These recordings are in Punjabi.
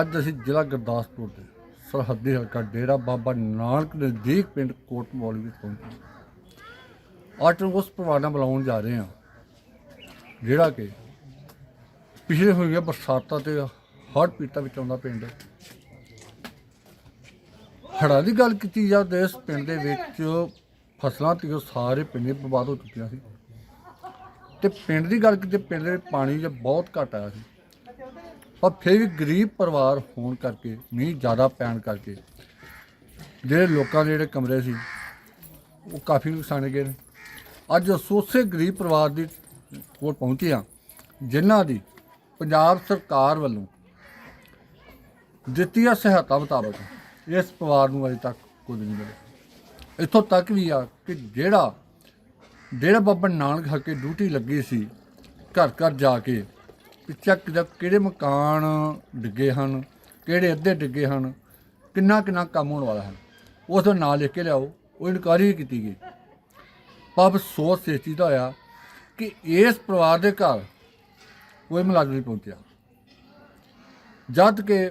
ਅੱਜ ਅਸੀਂ ਜ਼ਿਲ੍ਹਾ ਗੁਰਦਾਸਪੁਰ ਦੇ ਸਰਹੱਦੀ ਹਲਕਾ ਡੇਰਾ ਬਾਬਾ ਨਾਨਕ ਨਜ਼ਦੀਕ ਪਿੰਡ ਕੋਟ ਮੌਲੀ ਵਿੱਚ ਪਹੁੰਚੇ ਅੱਜ ਉਸ ਪਰਿਵਾਰ ਨਾਲ ਬੁਲਾਉਣ ਜਾ ਰਹੇ ਹਾਂ, ਜਿਹੜਾ ਕਿ ਪਿਛਲੇ ਹੋਈਆਂ ਬਰਸਾਤਾਂ ਤੇ ਹੜ੍ਹ ਪੀਤਾ ਵਿੱਚ ਆਉਂਦਾ ਪਿੰਡ। ਹੜ੍ਹਾਂ ਦੀ ਗੱਲ ਕੀਤੀ ਜਾਵੇ ਤਾਂ ਇਸ ਪਿੰਡ ਦੇ ਵਿੱਚ ਫਸਲਾਂ ਤੇ ਸਾਰੇ ਪਿੰਡ ਬਰਬਾਦ ਹੋ ਚੁੱਕੀਆਂ ਸੀ। ਤੇ ਪਿੰਡ ਦੀ ਗੱਲ ਕੀਤੀ ਪਿੰਡ ਦੇ ਪਾਣੀ ਜੇ ਬਹੁਤ ਘੱਟ ਆਇਆ ਸੀ। ਪਰ ਫਿਰ ਵੀ ਗਰੀਬ ਪਰਿਵਾਰ ਹੋਣ ਕਰਕੇ, ਮੀਂਹ ਜ਼ਿਆਦਾ ਪੈਣ ਕਰਕੇ, ਜਿਹੜੇ ਲੋਕਾਂ ਦੇ ਜਿਹੜੇ ਕਮਰੇ ਸੀ, ਉਹ ਕਾਫੀ ਨੁਕਸਾਨੇ ਗਏ ਨੇ। ਅੱਜ ਉਸੇ ਗਰੀਬ ਪਰਿਵਾਰ ਦੀ ਕੋਲ ਪਹੁੰਚੇ ਹਾਂ, ਜਿਨ੍ਹਾਂ ਦੀ ਪੰਜਾਬ ਸਰਕਾਰ ਵੱਲੋਂ ਦਿੱਤੀਆਂ ਸਹਾਇਤਾ ਮੁਤਾਬਕ ਇਸ ਪਰਿਵਾਰ ਨੂੰ ਅਜੇ ਤੱਕ ਕੁਝ ਨਹੀਂ ਮਿਲਿਆ। ਇੱਥੋਂ ਤੱਕ ਵੀ ਆ ਕਿ ਜਿਹੜਾ, ਡੇਰਾ ਬਾਬਾ ਨਾਨਕ ਹੱਕੇ ਡਿਊਟੀ ਲੱਗੀ ਸੀ, ਘਰ ਘਰ ਜਾ ਕੇ ਚੱਕ ਦਾ ਕਿਹੜੇ ਮਕਾਨ ਡਿੱਗੇ ਹਨ, ਕਿਹੜੇ ਅੱਧੇ ਡਿੱਗੇ ਹਨ, ਕਿੰਨਾ ਕਿੰਨਾ ਕੰਮ ਹੋਣ ਵਾਲਾ ਹੈ। ਉਸ ਦਾ ਨਾਂ ਲਿਖ ਕੇ ਲਿਆਓ, ਉਹ ਇਨਕੁਆਇਰੀ ਕੀਤੀ ਗਈ। ਪਰ ਸੋਚ ਇਸ ਚੀਜ਼ ਦਾ ਹੋਇਆ ਕਿ ਇਸ ਪਰਿਵਾਰ ਦੇ ਘਰ ਕੋਈ ਮੁਲਾਜ਼ਮ ਨਹੀਂ ਪਹੁੰਚਿਆ। ਜਦ ਕਿ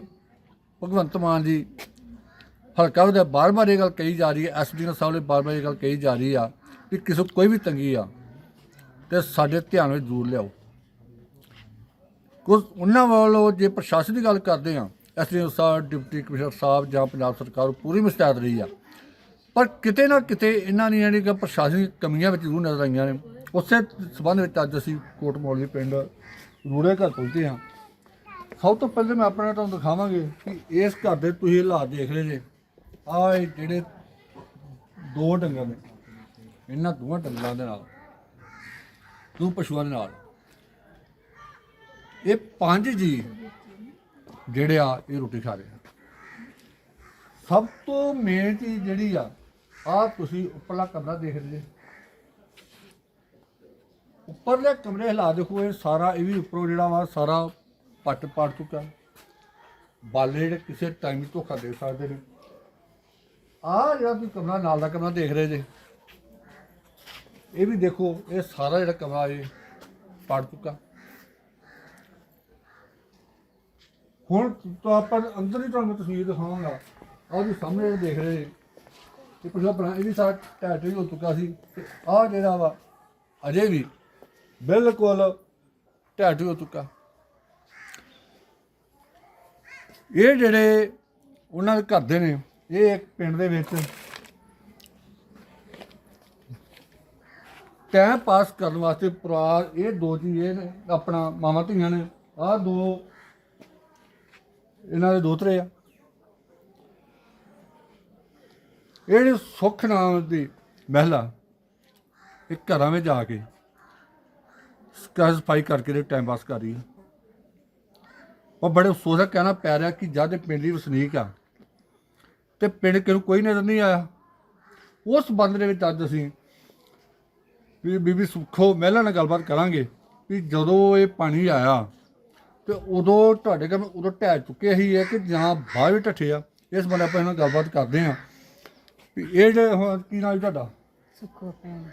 ਭਗਵੰਤ ਮਾਨ ਜੀ ਹਲਕਾ ਉਹਦੇ ਬਾਰ-ਬਾਰ ਇਹ ਗੱਲ ਕਹੀ ਜਾ ਰਹੀ ਹੈ ਐਸਡੀ ਸਾਹਿਬ ਨੇ ਬਾਰ-ਬਾਰ ਇਹ ਗੱਲ ਕਹੀ ਜਾ ਰਹੀ ਆ ਕਿ ਕਿਸੇ ਕੋਈ ਵੀ ਤੰਗੀ ਆ, ਤੇ ਸਾਡੇ ਧਿਆਨ ਵਿੱਚ ਜ਼ਰੂਰ ਲਿਆਓ। ਉਸ ਉਹਨਾਂ ਵੱਲੋਂ ਜੇ ਪ੍ਰਸ਼ਾਸਨ ਦੀ ਗੱਲ ਕਰਦੇ ਆ ਐਸਡੀ ਸਾਹਿਬ ਡਿਪਟੀ ਕਮਿਸ਼ਨਰ ਸਾਹਿਬ ਜਾਂ ਪੰਜਾਬ ਸਰਕਾਰ ਪੂਰੀ ਮੁਸਤੈਦ ਰਹੀ ਆ। ਪਰ ਕਿਤੇ ਨਾ ਕਿਤੇ ਇਹਨਾਂ ਦੀਆਂ ਜਿਹੜੀਆਂ ਪ੍ਰਸ਼ਾਸਨਿਕ ਕਮੀਆਂ ਵਿੱਚ ਜ਼ਰੂਰ ਨਜ਼ਰ ਆਈਆਂ ਨੇ। ਉਸੇ ਸਬੰਧ ਵਿੱਚ ਅੱਜ ਅਸੀਂ ਕੋਟ ਮੌਲੀ ਪਿੰਡ ਰੂੜੇ ਘਰ ਪਹੁੰਚੇ ਹਾਂ। ਸਭ ਤੋਂ ਪਹਿਲੇ ਮੈਂ ਆਪਣਾ ਤੁਹਾਨੂੰ ਦਿਖਾਵਾਂਗੇ ਕਿ ਇਸ ਘਰ ਦੇ ਤੁਸੀਂ ਹਾਲਾਤ ਦੇਖ ਰਹੇ ਜੇ। ਆਹ ਜਿਹੜੇ ਦੋ ਡੰਗਰ ਨੇ, ਇਹਨਾਂ ਦੋਵਾਂ ਡੰਗਰਾਂ ਦੇ ਨਾਲ, ਦੋ ਪਸ਼ੂਆਂ ਦੇ ਨਾਲ। ਇਹ ਪੰਜ ਜੀ ਜਿਹੜੇ ਆ, ਇਹ ਰੋਟੀ ਖਾ ਰਹੇ ਆ। ਸਭ ਤੋਂ ਮੇਨ ਚੀਜ਼ ਜਿਹੜੀ ਆ ਆ ਤੁਸੀਂ ਉੱਪਰਲਾ ਕਮਰਾ ਦੇਖ ਰਹੇ ਜੇ। ਉੱਪਰਲੇ ਕਮਰੇ ਹਿਲਾ ਦੇਖੋ, ਇਹ ਸਾਰਾ, ਇਹ ਵੀ ਉੱਪਰੋਂ ਜਿਹੜਾ ਵਾ, ਸਾਰਾ ਪੱਟ ਪੜ ਚੁੱਕਾ। ਬਾਲੇ ਜਿਹੜੇ ਕਿਸੇ ਟਾਈਮ ਧੋਖਾ ਦੇ ਸਕਦੇ ਨੇ। ਆ ਜਿਹੜਾ ਤੁਸੀਂ ਕਮਰਾ, ਨਾਲ ਦਾ ਕਮਰਾ ਦੇਖ ਰਹੇ ਜੇ। ਇਹ ਵੀ ਦੇਖੋ, ਇਹ ਸਾਰਾ ਜਿਹੜਾ ਕਮਰਾ ਇਹ ਪੜ ਚੁੱਕਾ। ਹੁਣ ਤਾਂ ਆਪਾਂ ਅੰਦਰ ਹੀ ਤੁਹਾਨੂੰ ਤਸਵੀਰ ਦਿਖਾਵਾਂਗਾ। ਆਹ ਜੀ ਸਾਹਮਣੇ ਇਹ ਦੇਖ ਰਹੇ ਜੇ। ਇਹ ਪਿਛਲਾ ਬਣਾ ਇਹ ਵੀ ਸਾਰਾ ਟੈਟ ਹੀ ਹੋ ਚੁੱਕਾ ਸੀ। ਆਹ ਜਿਹੜਾ ਵਾ, ਅਜੇ ਵੀ ਬਿਲਕੁਲ ਟੈਟ ਹੋ ਚੁੱਕਾ। ਇਹ ਜਿਹੜੇ ਉਹਨਾਂ ਦੇ ਘਰ ਦੇ ਨੇ, ਇਹ ਇੱਕ ਪਿੰਡ ਦੇ ਵਿੱਚ ਟਾਈਮ ਪਾਸ ਕਰਨ ਵਾਸਤੇ ਪਰਿਵਾਰ ਇਹ ਦੋ ਜੀ, ਇਹ ਨੇ, ਆਪਣਾ ਮਾਮਾ ਧੀਆਂ ਨੇ। ਆਹ ਦੋ ਇਹਨਾਂ ਦੇ ਦੋਤਰੇ ਆ। ਇਹ ਜਿਹੜੀ ਸੁੱਖ ਨਾਮ ਦੀ ਮਹਿਲਾ, ਇਹ ਘਰਾਂ ਵਿੱਚ ਜਾ ਕੇ ਸਕਰ ਸਫ਼ਾਈ ਕਰਕੇ ਦੇ ਟਾਈਮ ਪਾਸ ਕਰ ਰਹੀ ਹੈ ਉਹ ਬੜੇ ਅਫਸੋਸ ਦਾ ਕਹਿਣਾ ਪੈ ਰਿਹਾ ਕਿ ਜਦ ਇਹ ਪਿੰਡ ਦੀ ਵਸਨੀਕ ਆ ਤੇ ਪਿੰਡ ਕਿਨੂੰ ਕੋਈ ਨਜ਼ਰ ਨਹੀਂ ਆਇਆ। ਉਸ ਬੰਦ ਦੇ ਵਿੱਚ ਅੱਜ ਅਸੀਂ ਵੀ ਬੀਬੀ ਸੁਖੋ ਮਹਿਲਾ ਨਾਲ ਗੱਲਬਾਤ ਕਰਾਂਗੇ ਵੀ ਜਦੋਂ ਇਹ ਪਾਣੀ ਆਇਆ ਤੇ ਉਦੋਂ ਤੁਹਾਡੇ ਕੋਲ ਉਦੋਂ ਢਹਿ ਚੁੱਕੇ ਸੀ ਹੈ ਕਿ ਜਾਂ ਬਾਹਰ ਵੀ ਢੱਠੇ ਆ। ਇਸ ਬਾਰੇ ਆਪਾਂ ਇਹਨਾਂ ਨਾਲ ਗੱਲਬਾਤ ਕਰਦੇ ਹਾਂ। ਵੀ ਇਹ ਜਿਹੜੇ ਹੁਣ ਕੀ ਜੀ ਤੁਹਾਡਾ? ਸੁੱਕੋ ਪੈਣ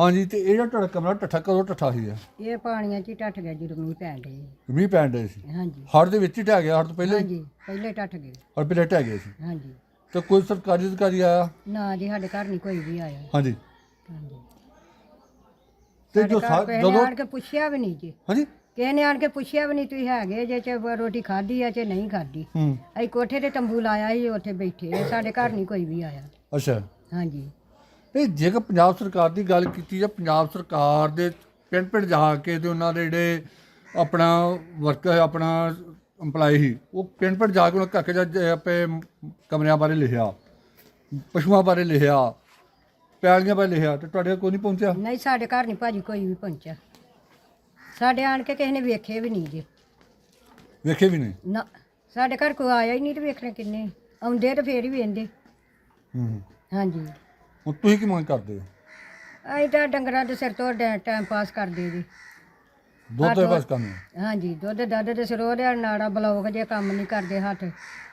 ਹਾਂਜੀ ਤੇ ਇਹ ਜਿਹੜਾ ਤੁਹਾਡਾ ਕਮਰਾ ਢੱਠਾ ਕਦੋਂ ਢੱਠਾ ਸੀ ਇਹ? ਪਾਣੀਆਂ 'ਚ ਹੀ ਟੱਟ ਗਿਆ ਜਦੋਂ ਮੀਂਹ ਪੈਣ ਡਏ ਮੀਂਹ ਪੈਣ ਦੇ ਸੀ? ਹਾਂਜੀ। ਹੜ੍ਹ ਦੇ ਵਿੱਚ ਹੀ ਢਹਿ ਗਿਆ ਹੜ੍ਹ ਤੋਂ ਪਹਿਲੇ ਹੀ? ਹਾਂਜੀ ਪਹਿਲੇ ਟੱਟ ਗਏ ਹੜ੍ਹ ਪਹਿਲੇ ਢਹਿ ਗਏ ਸੀ? ਹਾਂਜੀ। ਤੇ ਕੋਈ ਸਰਕਾਰੀ ਅਧਿਕਾਰੀ ਆਇਆ? ਨਾ ਜੀ ਸਾਡੇ ਘਰ ਨਹੀਂ ਕੋਈ ਵੀ ਆਇਆ। ਹਾਂਜੀ। ਹਾਂਜੀ। ਤੇ ਸਾਡੇ ਜੋ ਘਰ ਸਾ- ਕਿਸੇ ਨੇ ਜਦੋਂ ਆਣ ਕੇ ਪੁੱਛਿਆ ਵੀ ਨਹੀਂ ਜੀ। ਹਾਂਜੀ? ਕਿਸੇ ਨੇ ਆਣ ਕੇ ਪੁੱਛਿਆ ਵੀ ਨਹੀਂ ਤੁਸੀਂ ਹੈਗੇ ਜੇ ਚ ਰੋਟੀ ਖਾਧੀ ਆ ਚ ਨਹੀਂ ਖਾਧੀ? ਹੂੰ। ਅਸੀਂ ਕੋਠੇ ਤੇ ਤੰਬੂ ਲਾਇਆ ਸੀ ਉੱਥੇ ਬੈਠੇ ਆ। ਸਾਡੇ ਘਰ ਨਹੀਂ ਕੋਈ ਵੀ ਆਇਆ। ਅੱਛਾ। ਹਾਂਜੀ। ਇਹ ਜੇਕਰ ਪੰਜਾਬ ਸਰਕਾਰ ਦੀ ਗੱਲ ਕੀਤੀ ਜਾ ਪੰਜਾਬ ਸਰਕਾਰ ਦੇ ਪਿੰਡ ਪਿੰਡ ਜਾ ਕੇ ਤੇ ਉਹਨਾਂ ਦੇ ਜਿਹੜੇ ਆਪਣਾ ਵਰਕਰ ਆਪਣਾ EMPLOYE ਸੀ ਉਹ ਪਿੰਡ ਪਿੰਡ ਜਾ ਕੇ ਉਹਨਾਂ ਜਾ ਜਾ ਆਪੇ ਕਮਰਿਆਂ ਬਾਰੇ ਲਿਖਿਆ ਪਸ਼ੂਆਂ ਬਾਰੇ ਲਿਖਿਆ ਪੈਲੀਆਂ ਬਾਰੇ ਲਿਖਿਆ ਤੇ ਤੁਹਾਡੇ ਕੋਲ ਕੋਈ ਨਹੀਂ ਪਹੁੰਚਿਆ? ਨਹੀਂ ਸਾਡੇ ਘਰ ਨਹੀਂ ਭਾਜੀ ਕੋਈ ਵੀ ਪਹੁੰਚਿਆ। ਸਾਡੇ ਆਣ ਕੇ ਕਿਸੇ ਨੇ ਵੇਖੇ ਵੀ ਨਹੀਂ ਜੀ। ਵੇਖੇ ਵੀ ਨਹੀਂ? ਨਾ ਸਾਡੇ ਘਰ ਕੋਈ ਆਇਆ ਹੀ ਨਹੀਂ ਤੇ ਵੇਖਣੇ ਕਿੰਨੇ ਆਉਂਦੇ ਤੇ ਫੇਰ ਹੀ ਵੇਂਦੇ ਹੂੰ। ਹਾਂਜੀ। ਹੁਣ ਤੁਸੀਂ ਕੀ ਮੰਗ ਕਰਦੇ ਹੋ? ਅਸੀਂ ਤਾਂ ਡੰਗਰਾਂ ਦੇ ਸਿਰ ਤੋਂ ਡੈ- ਟਾਈਮ ਪਾਸ ਕਰਦੇ ਜੀ। ਦੁੱਧ ਦੇ ਬਸ ਕੰਮ ਹੈ। ਹਾਂਜੀ ਦੁੱਧ ਦੱਧ ਦੇ ਸਿਰੋਂ ਦੇ ਨਾੜਾ ਬਲੌਕ ਜੇ ਕੰਮ ਨਹੀਂ ਕਰਦੇ ਹੱਥ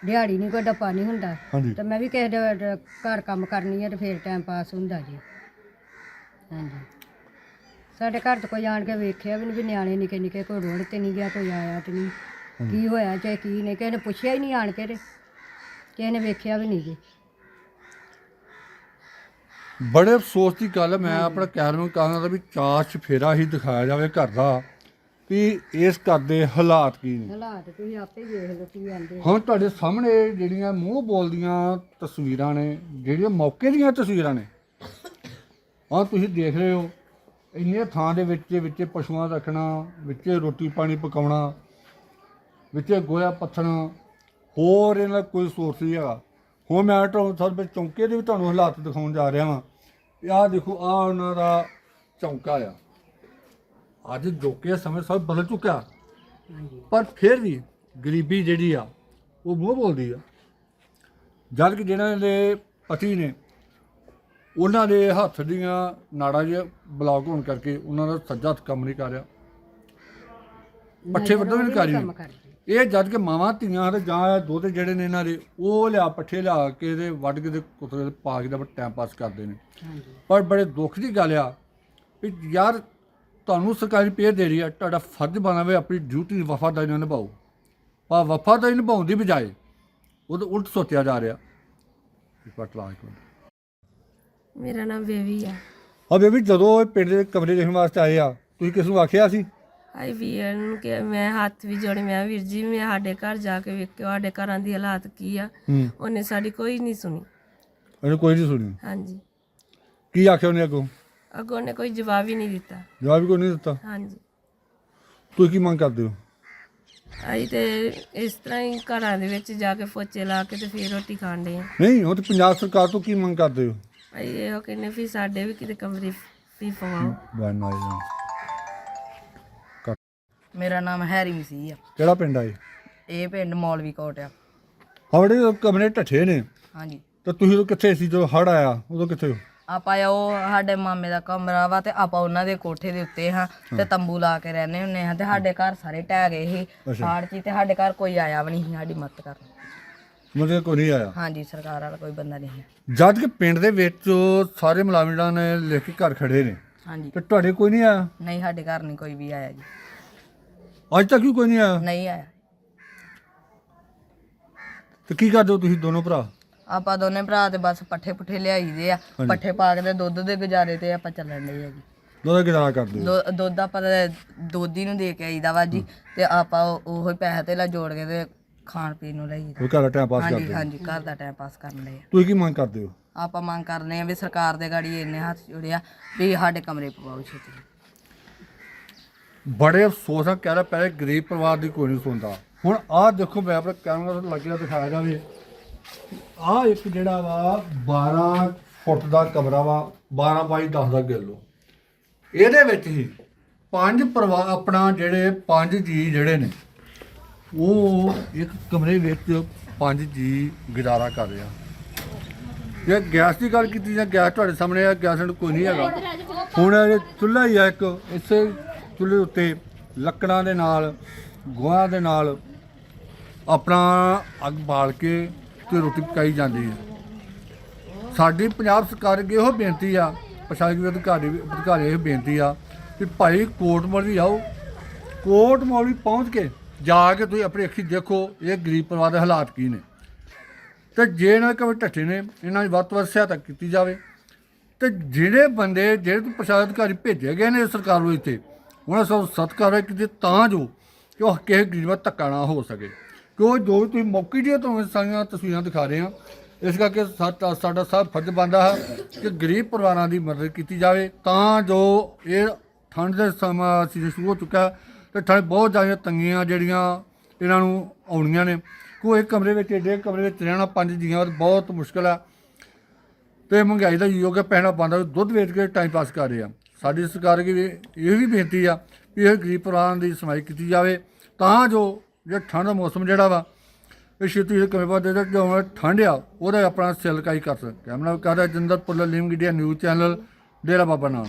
ਦਿਹਾੜੀ ਨਹੀਂ ਕੋਈ ਡੱਪਾ ਨਹੀਂ ਹੁੰਦਾ। ਹਾਂਜੀ। ਤੇ ਮੈਂ ਵੀ ਕਿਸੇ ਦੇ ਡ- ਘਰ ਕੰਮ ਕਰਨੀ ਹੈ ਤੇ ਫੇਰ ਟਾਈਮ ਪਾਸ ਹੁੰਦਾ ਜੀ। ਹਾਂਜੀ। ਸਾਡੇ ਘਰ ਤੋਂ ਕੋਈ ਆਣ ਕੇ ਵੇਖਿਆ ਵੀ ਨਹੀਂ ਵੀ ਨਿਆਣੇ ਨਿੱਕੇ ਨਿੱਕੇ ਕੋਈ ਰੋਡ ਤੇ ਨਹੀਂ ਗਿਆ ਕੋਈ ਆਇਆ ਤੇ ਨਹੀਂ ਕੀ ਹੋਇਆ ਚਾਹੇ ਕੀ ਨਹੀਂ ਕਿਸੇ ਨੇ ਪੁੱਛਿਆ ਹੀ ਨਹੀਂ ਆਣ ਕੇ ਤੇ। ਕਿਸੇ ਨੇ ਵੇਖਿਆ ਵੀ ਨਹੀਂ ਜੀ ਬੜੇ ਅਫਸੋਸ ਦੀ ਗੱਲ ਹੈ, ਮੈਂ ਆਪਣਾ ਕੈਰਮ ਕਹਾਂਗਾ ਵੀ ਚਾਰ ਫੇਰਾ ਹੀ ਦਿਖਾਇਆ ਜਾਵੇ ਘਰ ਦਾ ਵੀ ਇਸ ਘਰ ਦੇ ਹਾਲਾਤ ਕੀ ਨੇ। ਹਾਲਾਤ ਤੁਸੀਂ ਆਪੇ ਵੇਖ ਲਓ ਕੀ ਆਂਦੇ ਹੁਣ ਤੁਹਾਡੇ ਸਾਹਮਣੇ ਜਿਹੜੀਆਂ ਮੂੰਹ ਬੋਲਦੀਆਂ ਤਸਵੀਰਾਂ ਨੇ ਜਿਹੜੀਆਂ ਮੌਕੇ ਦੀਆਂ ਤਸਵੀਰਾਂ ਨੇ ਆਹ ਤੁਸੀਂ ਦੇਖ ਰਹੇ ਹੋ। ਇੰਨੇ ਥਾਂ ਦੇ ਵਿੱਚ ਵਿੱਚ ਪਸ਼ੂਆਂ ਰੱਖਣਾ ਵਿੱਚ ਰੋਟੀ ਪਾਣੀ ਪਕਾਉਣਾ ਵਿੱਚ ਗੋਇਆ ਪੱਥਣਾ ਹੋਰ ਇਹਨਾਂ ਕੋਈ ਸੋਰਸ ਨਹੀਂ ਹੈਗਾ। ਹੁਣ ਮੈਂ ਤੁਹਾਨੂੰ ਵਿੱਚ ਚੌਂਕੇ ਦੇ ਵੀ ਤੁਹਾਨੂੰ ਹਾਲਾਤ ਦਿਖਾਉਣ ਜਾ ਰਿਹਾ ਵੀ। ਆਹ ਦੇਖੋ ਆਹ ਉਹਨਾਂ ਦਾ ਚੌਂਕਾ ਆ। ਅੱਜ ਜੋਕੇ ਸਮੇਂ ਸਭ ਬਦਲ ਚੁੱਕਾ ਹਾਂਜੀ। ਪਰ ਫਿਰ ਵੀ ਗਰੀਬੀ ਜਿਹੜੀ ਆ ਉਹ ਮੂੰਹ ਬੋਲਦੀ ਆ। ਜਦ ਕਿ ਜਿਹਨਾਂ ਦੇ ਪਤੀ ਨੇ ਉਹਨਾਂ ਦੇ ਹੱਥ ਦੀਆਂ ਨਾੜਾਂ ਜੇ ਬਲੌਕ ਹੋਣ ਕਰਕੇ ਉਹਨਾਂ ਦਾ ਸੱਜਾ ਹੱਥ ਕੰਮ ਨਹੀਂ ਕਰ ਰਿਹਾ। ਪੱਠੇ ਵੱਢਣ ਵੀ ਨਹੀਂ। ਕਰ ਰਹੀ ਇਹ ਜਦ ਕਿ ਮਾਵਾਂ ਧੀਆਂ ਤੇ ਜਾਂ ਦੋਤੇ ਜਿਹੜੇ ਨੇ ਇਹਨਾਂ ਦੇ ਉਹ ਲਿਆ ਪੱਠੇ ਲਿਆ ਕੇ ਤੇ ਵੱਢ ਕੇ ਤੇ ਕੁੱਤੇ ਦੇ ਪਾ ਕੇ ਦਾ ਟਾਈਮ ਪਾਸ ਕਰਦੇ ਨੇ। ਪਰ ਬੜੇ ਦੁੱਖ ਦੀ ਗੱਲ ਆ ਵੀ ਯਾਰ ਤੁਹਾਨੂੰ ਸਰਕਾਰੀ ਪੇਅਰ ਦੇ ਰਹੀ ਆ ਤੁਹਾਡਾ ਫਰਜ਼ ਬਣਾਵੇ ਆਪਣੀ ਡਿਊਟੀ ਵਫਾਦਾਰੀ ਨਾਲ ਨਿਭਾਓ। ਪਰ ਵਫਾਦਾਰੀ ਨਿਭਾਉਣ ਦੀ ਬਜਾਏ ਉਹ ਉਲਟ ਸੋਚਿਆ ਜਾ ਰਿਹਾ। ਲਾ ਇੱਕ ਮਿੰਟ ਮੇਰਾ ਨਾਮ ਬੇਬੀ ਆ। ਹਾਂ ਬੇਬੀ ਜਦੋਂ ਇਹ ਪਿੰਡ ਦੇ ਕਮਰੇ ਦੇਖਣ ਵਾਸਤੇ ਆਏ ਆ ਤੁਸੀਂ ਕਿਸ ਨੂੰ ਆਖਿਆ ਸੀ? ਆਈ ਵੀਰ ਨੂੰ ਕਿ ਮੈਂ ਹੱਥ ਵੀ ਜੋੜੇ ਮੈਂ ਵੀਰ ਜੀ ਮੈਂ ਸਾਡੇ ਘਰ ਜਾ ਕੇ ਵੇਖਿਓ ਸਾਡੇ ਘਰਾਂ ਦੀ ਹਾਲਾਤ ਕੀ ਆ। ਹੂੰ। ਉਹਨੇ ਸਾਡੀ ਕੋਈ ਨਹੀਂ ਸੁਣੀ। ਇਹਨੇ ਕੋਈ ਨਹੀਂ ਸੁਣੀ? ਹਾਂਜੀ। ਕੀ ਆਖਿਆ ਉਹਨੇ ਅੱਗੋਂ? ਅੱਗੋਂ ਉਹਨੇ ਕੋਈ ਜਵਾਬ ਹੀ ਨਹੀਂ ਦਿੱਤਾ। ਜਵਾਬ ਵੀ ਕੋਈ ਨਹੀਂ ਦਿੱਤਾ? ਹਾਂਜੀ। ਤੁਸੀਂ ਕੀ ਮੰਗ ਕਰਦੇ ਹੋ? ਆਈ ਤੇ ਇਸ ਤਰ੍ਹਾਂ ਹੀ ਘਰਾਂ ਦੇ ਵਿੱਚ ਜਾ ਕੇ ਫੋਚੇ ਲਾ ਕੇ ਤੇ ਫੇਰ ਰੋਟੀ ਖਾਂਦੇ ਆ। ਨਹੀਂ ਉਹ ਤਾਂ ਪੰਜਾਬ ਸਰਕਾਰ ਤੋਂ ਕੀ ਮੰਗ ਕਰਦੇ ਹੋ? ਆਈ ਇਹੋ ਕਹਿੰਦੇ ਵੀ ਸਾਡੇ ਵੀ ਕਿਤੇ ਕਮਰੇ ਫੀ ਪਵਾਓ। ਬੈਨ ਆਏ ਜਾਂ ਮੇਰਾ ਨਾਮ ਹੈਰੀ ਮਸੀਹ ਆ। ਕਿਹੜਾ ਪਿੰਡ ਆਏ ਇਹ? ਪਿੰਡ ਮੌਲਵੀ ਕੋਟ ਆ। ਸਾਡੇ ਕਮਰੇ ਢੱਠੇ ਨੇ। ਹਾਂਜੀ। ਤੇ ਤੁਸੀਂ ਉਦੋਂ ਕਿੱਥੇ ਸੀ ਜਦੋਂ ਹੜ ਆਇਆ? ਉਦੋਂ ਕਿੱਥੇ ਹੋ? ਆਪਾਂ ਉਹ ਸਾਡੇ ਮਾਮੇ ਦਾ ਕਮਰਾ ਵਾ ਤੇ ਆਪਾਂ ਉਹਨਾਂ ਦੇ ਕੋਠੇ ਦੇ ਉੱਤੇ ਹਾਂ ਤੇ ਤੰਬੂ ਲਾ ਕੇ ਰਹਿੰਦੇ ਹੁੰਨੇ ਹਾਂ ਤੇ ਸਾਡੇ ਘਰ ਸਾਰੇ ਢਹਿ ਗਏ ਸੀ। ਹਾੜ ਚ ਤੇ ਸਾਡੇ ਘਰ ਕੋਈ ਆਇਆ ਵੀ ਨਹੀਂ ਸੀ ਸਾਡੀ ਮਦਦ ਕਰਨ। ਮਤਲਬ ਕੋਈ ਨਹੀਂ ਆਇਆ। ਹਾਂਜੀ ਸਰਕਾਰ ਵਾਲਾ ਕੋਈ ਬੰਦਾ ਨਹੀਂ ਹੈ ਜਦ ਕਿ ਪਿੰਡ ਦੇ ਵਿੱਚ ਸਾਰੇ ਮੁਲਾਜ਼ਮਾਂ ਨੇ ਲਿਖ ਕੇ ਘਰ ਖੜੇ ਨੇ। ਹਾਂਜੀ। ਤੇ ਤੁਹਾਡੇ ਕੋਈ ਨਹੀਂ ਆਇਆ? ਨਹੀਂ ਸਾਡੇ ਘਰ ਨਹੀਂ ਕੋਈ ਵੀ ਆਇਆ ਜੀ। ਅੱਜ ਤੱਕ ਵੀ ਕੋਈ ਨਹੀਂ ਆਇਆ? ਨਹੀਂ ਆਇਆ। ਤੇ ਕੀ ਕਰਦੇ ਹੋ ਤੁਸੀਂ ਦੋਨੋਂ ਭਰਾ? ਆਪਾਂ ਦੋਨੇ ਭਰਾ ਤੇ ਬਸ ਪੱਠੇ ਪੁੱਠੇ ਲਿਆਈਦੇ ਆ। ਪੱਠੇ ਪਾ ਕੇ ਤੇ ਦੁੱਧ ਦੇ ਗੁਜ਼ਾਰੇ ਤੇ ਆਪਾਂ ਚੱਲਣ ਦੇ ਆ ਜੀ। ਦੋਨੋਂ ਗੁਜ਼ਾਰਾ ਕਰਦੇ ਹੋ? ਦੁੱਧ ਆਪਾਂ ਤੇ ਦੋਧੀ ਨੂੰ ਦੇ ਕੇ ਆਈਦਾ ਵਾ ਜੀ। ਤੇ ਆਪਾਂ ਉਹ- ਉਹੋ ਹੀ ਪੈਸੇ ਤੇ ਲਾ ਜੋੜ ਕੇ ਤੇ ਖਾਣ ਪੀਣ ਨੂੰ ਲਈਦਾ ਉਹ ਘਰ ਟਾਈਮ ਪਾਸ ਹਾਂਜੀ ਕਰਦੇ ਹੋ? ਹਾਂਜੀ ਘਰ ਦਾ ਟਾਈਮ ਪਾਸ ਕਰਨ ਲਈ ਤੁਸੀਂ ਕੀ ਮੰਗ ਕਰਦੇ ਹੋ? ਆਪਾਂ ਮੰਗ ਕਰਨੇ ਆ ਵੀ ਸਰਕਾਰ ਦੇ ਗਾੜੀ ਇੰਨੇ ਹੱਥ ਜੋੜਿਆ ਵੀ ਸਾਡੇ ਕਮਰੇ ਪਵਾਓ ਛੇਤੀ। ਬੜੇ ਅਫਸੋਸ ਆ ਕਹਿ ਰਿਹਾ ਪਹਿਲੇ ਗਰੀਬ ਪਰਿਵਾਰ ਦੀ ਕੋਈ ਨਹੀਂ ਸੁਣਦਾ। ਹੁਣ ਆਹ ਦੇਖੋ ਮੈਂ ਆਪਣੇ ਕੈਮਰਾ ਲੱਗਿਆ ਦਿਖਾਇਆ ਜਾਵੇ। ਆਹ ਇੱਕ ਜਿਹੜਾ ਵਾ 12 ਫੁੱਟ ਦਾ ਕਮਰਾ ਵਾ 12 ਬਾਈ 10 ਦਾ ਗੇਲੋ। ਇਹਦੇ ਵਿੱਚ ਹੀ ਪੰਜ ਪਰਿਵਾਰ ਆਪਣਾ ਜਿਹੜੇ ਪੰਜ ਜੀ ਜਿਹੜੇ ਨੇ ਉਹ ਇੱਕ ਕਮਰੇ ਵਿੱਚ ਪੰਜ ਜੀ ਗੁਜ਼ਾਰਾ ਕਰ ਰਿਹਾ। ਜੇ ਗੈਸ ਦੀ ਗੱਲ ਕੀਤੀ ਜਾਂ ਗੈਸ ਤੁਹਾਡੇ ਸਾਹਮਣੇ ਆ, ਗੈਸ ਨੂੰ ਕੋਈ ਨਹੀਂ ਹੈਗਾ। ਹੁਣ ਇਹ ਚੁੱਲ੍ਹਾ ਹੀ ਆ ਇੱਕ, ਇਸੇ ਚੁੱਲ੍ਹੇ ਉੱਤੇ ਲੱਕੜਾਂ ਦੇ ਨਾਲ, ਗੋਹਾਂ ਦੇ ਨਾਲ ਆਪਣਾ ਅੱਗ ਬਾਲ ਕੇ ਤੇ ਰੋਟੀ ਪਕਾਈ ਜਾਂਦੀ ਹੈ। ਸਾਡੀ ਪੰਜਾਬ ਸਰਕਾਰ ਅੱਗੇ ਇਹੋ ਬੇਨਤੀ ਆ, ਪ੍ਰਸ਼ਾਸਨਿਕ ਅਧਿਕਾਰੀ ਅਧਿਕਾਰੀ ਇਹ ਬੇਨਤੀ ਆ ਕਿ ਭਾਈ ਕੋਰਟ ਮੌਲੀ ਆਓ। ਕੋਰਟ ਮੌਲੀ ਪਹੁੰਚ ਕੇ ਜਾ ਕੇ ਤੁਸੀਂ ਆਪਣੀ ਅੱਖੀ ਦੇਖੋ, ਇਹ ਗਰੀਬ ਪਰਿਵਾਰ ਦੇ ਹਾਲਾਤ ਕੀ ਨੇ। ਤੇ ਜੇ ਇਹਨਾਂ ਦੇ ਕਮੇ ਢੱਠੇ ਨੇ, ਇਹਨਾਂ ਦੀ ਵੱਧ ਤੋਂ ਵੱਧ ਸਹਾਇਤਾ ਕੀਤੀ ਜਾਵੇ। ਤੇ ਜਿਹੜੇ ਬੰਦੇ, ਜਿਹੜੇ ਪ੍ਰਸ਼ਾਸਨ ਅਧਿਕਾਰੀ ਭੇਜੇ ਗਏ ਨੇ ਸਰਕਾਰ ਨੂੰ ਇੱਥੇ, ਉਹਨਾਂ ਸਭ ਸਤਿਕਾਰ ਕੀਤੀ ਤਾਂ ਜੋ ਕਿ ਉਹ ਕਿਸੇ ਗਰੀਬ ਦਾ ਧੱਕਾ ਨਾ ਹੋ ਸਕੇ। ਕਿਉਂ ਜੋ ਵੀ ਤੁਸੀਂ ਮੌਕੇ ਦੀਆਂ ਤੁਹਾਨੂੰ ਸਾਰੀਆਂ ਤਸਵੀਰਾਂ ਦਿਖਾ ਰਹੇ ਹਾਂ, ਇਸ ਕਰਕੇ ਸਾਡਾ ਸਾਡਾ ਸਭ ਫਰਜ਼ ਬਣਦਾ ਹੈ ਕਿ ਗਰੀਬ ਪਰਿਵਾਰਾਂ ਦੀ ਮਦਦ ਕੀਤੀ ਜਾਵੇ ਤਾਂ ਜੋ ਇਹ ਠੰਡ ਦੇ ਸਮਾਂ ਸੀਜ਼ਨ ਸ਼ੁਰੂ ਹੋ ਚੁੱਕਾ ਹੈ। ਤੇ ਬਹੁਤ ਜ਼ਿਆਦਾ ਤੰਗੀਆਂ ਜਿਹੜੀਆਂ ਇਹਨਾਂ ਨੂੰ ਆਉਣੀਆਂ ਨੇ। ਕੋਈ ਇੱਕ ਕਮਰੇ ਵਿੱਚ ਏਡੇ ਕਮਰੇ ਵਿੱਚ ਰਹਿਣਾ, ਪੰਜ ਜੀਆਂ ਬਹੁਤ ਮੁਸ਼ਕਲ ਆ। ਤੇ ਮਹਿੰਗਾਈ ਦਾ ਯੋਗ ਪੈਣਾ ਬੰਦਾ ਦੁੱਧ ਵੇਚ ਕੇ ਟਾਈਮ ਪਾਸ ਕਰ ਰਹੇ ਆ। ਸਾਡੀ ਸਰਕਾਰ ਅੱਗੇ ਇਹ ਵੀ ਬੇਨਤੀ ਆ ਵੀ ਇਹ ਗਰੀਬ ਪਰਿਵਾਰਾਂ ਦੀ ਸਮਾਈ ਕੀਤੀ ਜਾਵੇ। ਤਾਂ ਜੋ ਜੇ ਠੰਡ ਦਾ ਮੌਸਮ ਜਿਹੜਾ ਵਾ, ਇਹ ਛੇਤੀ ਇਹ ਕਮੇ ਦੇ ਜੋ ਠੰਡ ਆ, ਉਹਦਾ ਆਪਣਾ ਸਿਲਕਾਈ ਕਰ ਸਕਦਾ ਕੈਮਰਾ ਕਰ ਰਿਹਾ ਜਿੰਦਰ ਪੁੱਲਰ ਲਿਮ India news channel, Dera Baba Nanak.